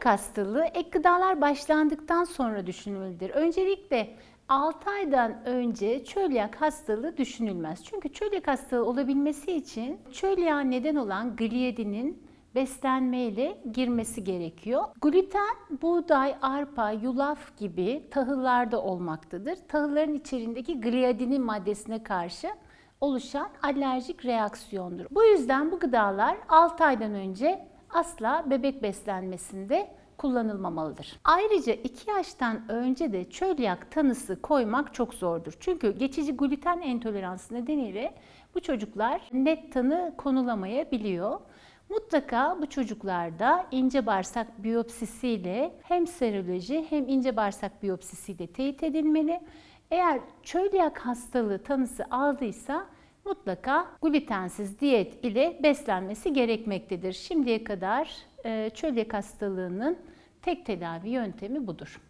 Çölyak hastalığı ek gıdalar başlandıktan sonra düşünülmelidir. Öncelikle 6 aydan önce çölyak hastalığı düşünülmez. Çünkü çölyak hastalığı olabilmesi için çölyağa neden olan gliadinin beslenmeyle girmesi gerekiyor. Gluten, buğday, arpa, yulaf gibi tahıllarda olmaktadır. Tahılların içerisindeki gliadinin maddesine karşı oluşan alerjik reaksiyondur. Bu yüzden bu gıdalar 6 aydan önce asla bebek beslenmesinde kullanılmamalıdır. Ayrıca 2 yaştan önce de çölyak tanısı koymak çok zordur. Çünkü geçici gluten intoleransı nedeniyle bu çocuklar net tanı konulamayabiliyor. Mutlaka bu çocuklarda ince bağırsak biyopsisiyle hem seroloji hem ince bağırsak biyopsisiyle teyit edilmeli. Eğer çölyak hastalığı tanısı aldıysa mutlaka glutensiz diyet ile beslenmesi gerekmektedir. Şimdiye kadar e, çölyak hastalığının tek tedavi yöntemi budur.